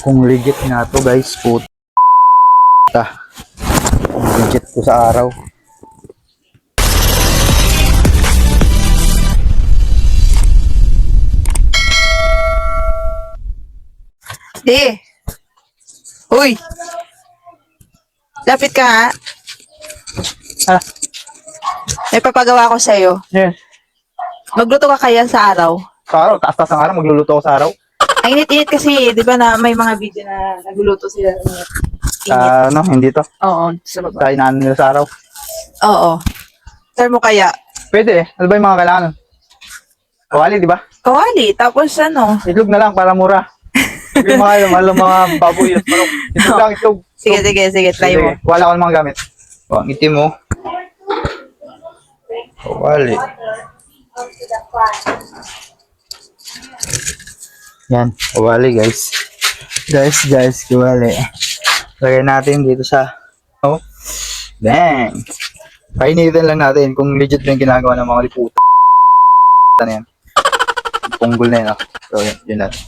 Kung legit nga to guys, puta. Legit to sa araw. Di. Uy. Lapit ka nga. Ah. May papagawa ko sa'yo. Yes. Magluto ka kaya sa araw? Sa araw, taas-taas ang araw, magluluto ako sa araw. Ang init-init kasi, di ba na may mga video na nagluluto sila. ng Init. Sa ano, hindi to. Oo, sa baba. Sa inaan nila sa araw. Oo. Sir mo kaya? Pwede eh. Ano ba yung mga kailangan? Kawali, di ba? Kawali, tapos ano? Itlog na lang para mura. yung mga, yung mga, mga baboy at manok. Itlog lang, itlog. Sige, sige, sige, try mo. Wala ko ng mga gamit. O, ang itim mo. Kawali. Yan, kawali guys. Guys, guys, kawali. Lagay natin dito sa... Oh. Bang! Painitin lang natin kung legit ba yung ginagawa ng mga liputa. Ano yan? Punggol na yun, oh. So, yun, yun natin.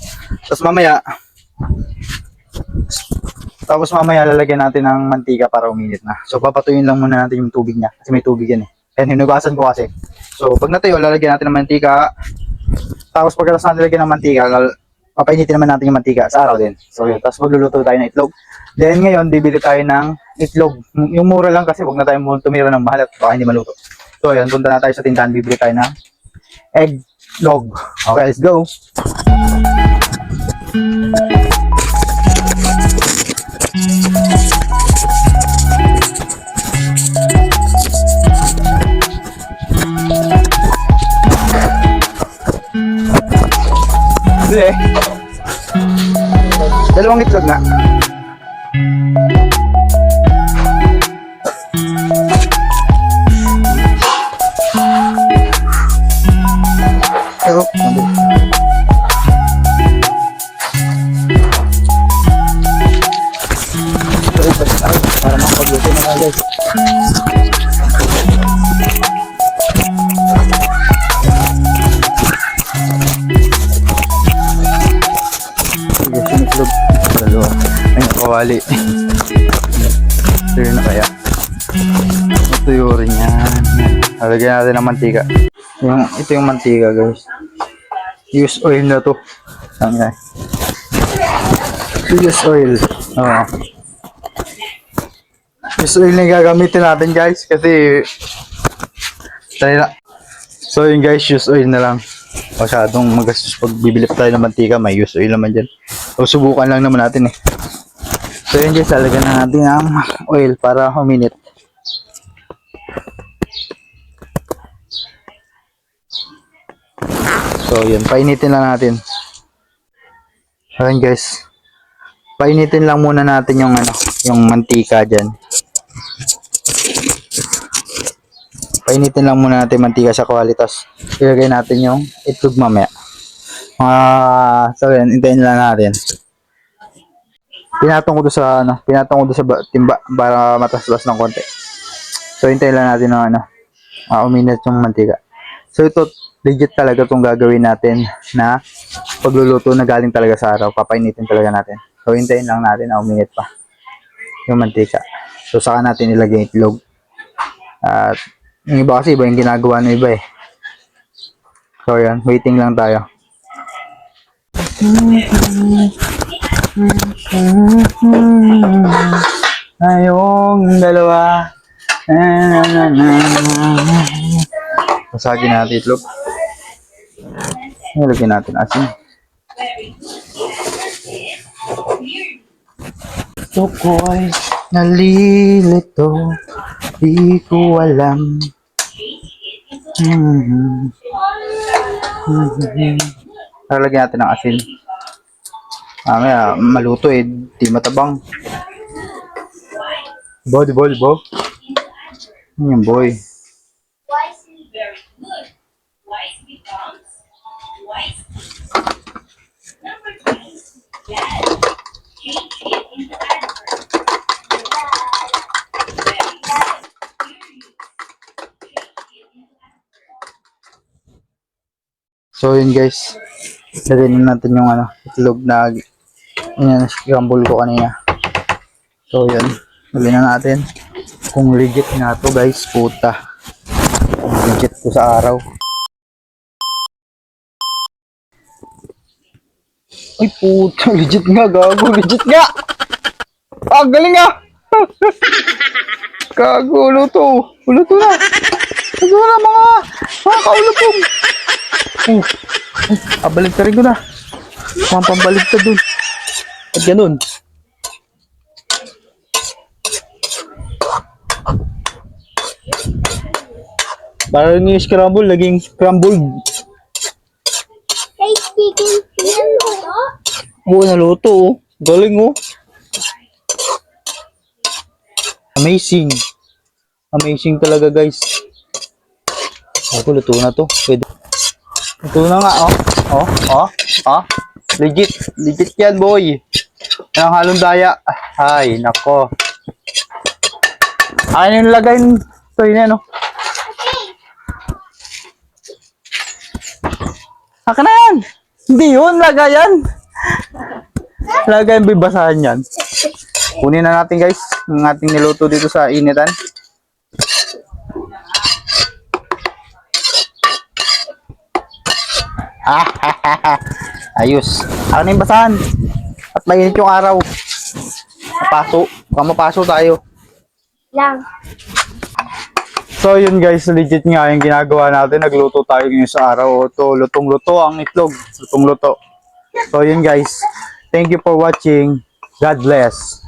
Tapos mamaya, tapos mamaya lalagyan natin ng mantika para uminit na. So papatuyin lang muna natin yung tubig niya kasi may tubig yan eh. And hinugasan ko kasi. So pag natuyo, lalagyan natin ng mantika. Tapos pagkatapos natin lalagyan ng mantika, papainitin naman natin yung mantika sa araw din. So yun, tapos magluluto tayo ng itlog. Then ngayon, bibili tayo ng itlog. Yung mura lang kasi wag na tayo tumira ng mahal at baka hindi maluto. So yun, punta na tayo sa tindahan, bibili tayo ng egg log. Okay, let's go. Hindi. Dalawang itlog na. Kawali. Tuyo na kaya. Matuyo rin yan. Halagyan natin ng mantika. Yung, ito yung mantika guys. Use oil na to. Ang yan. Use oil. Oo. Use oil na gagamitin natin guys. Kasi tayo na. So yun guys, use oil na lang. Masyadong magastos pag bibili pa tayo ng mantika, may use oil naman dyan. So subukan lang naman natin eh. So yun guys, lalagyan na natin ng oil para huminit. So yun, painitin lang natin. Ayun guys. Painitin lang muna natin yung ano, yung mantika diyan. Painitin lang muna natin mantika sa kwalitas. Ilagay natin yung itlog mamaya. Mga, so yun, hintayin lang natin. Pinatong ko doon sa, ano, pinatong ko doon sa ba- timba para mataslas ng konti. So, hintayin lang natin ng, ano, uh, uminit yung mantika. So, ito, legit talaga itong gagawin natin na pagluluto na galing talaga sa araw. Papainitin talaga natin. So, hintayin lang natin na uminit pa yung mantika. So, saka natin ilagay itlog. At, yung iba kasi iba yung ginagawa ng iba eh. So, yan. Waiting lang tayo. Ayong dalawa. Pasagin natin itlog. Nilagyan natin asin. Ito ko ay nalilito. Di ko alam. Hmm. Hmm. Lalagyan natin ng asin. Mamaya, maluto eh. Di matabang. Bo, di bo, di bo. Yan, boy. So yun guys. Lagyan na natin yung ano, itlog na Yan, scramble ko kanina. So, yun. Sabi na natin. Kung legit nga to, guys, puta. Kung legit to sa araw. Ay, puta. Legit nga, gago. Legit nga! Ah, galing nga! gago, luto. Luto na. Luto na, mga, mga kaulupong. Oh, ah, baligtarin ko na. Mga pambaligtad dun. At ganun. Para yung scramble, naging scrambled. Hey, chicken. Yan mo to? Oo, naluto oh. Galing oh. Amazing. Amazing talaga guys. Ako, luto na to. Pwede. Luto na nga oh. Oh, oh, oh. Legit. Legit yan boy. Yan ang halong daya. Ay, nako. Ayun yung lagay. Ito yun yan oh. Akin na yan. Hindi yun, lagayan. Lagayan, bibasahan yan. Kunin na natin guys, ang ating niluto dito sa initan. Ayos. Na yung basahan. Mainit yung araw. Mapaso. Baka mapaso tayo. Lang. So yun guys, legit nga yung ginagawa natin. Nagluto tayo ngayon sa araw. To lutong-luto ang itlog. Lutong-luto. So yun guys, thank you for watching. God bless.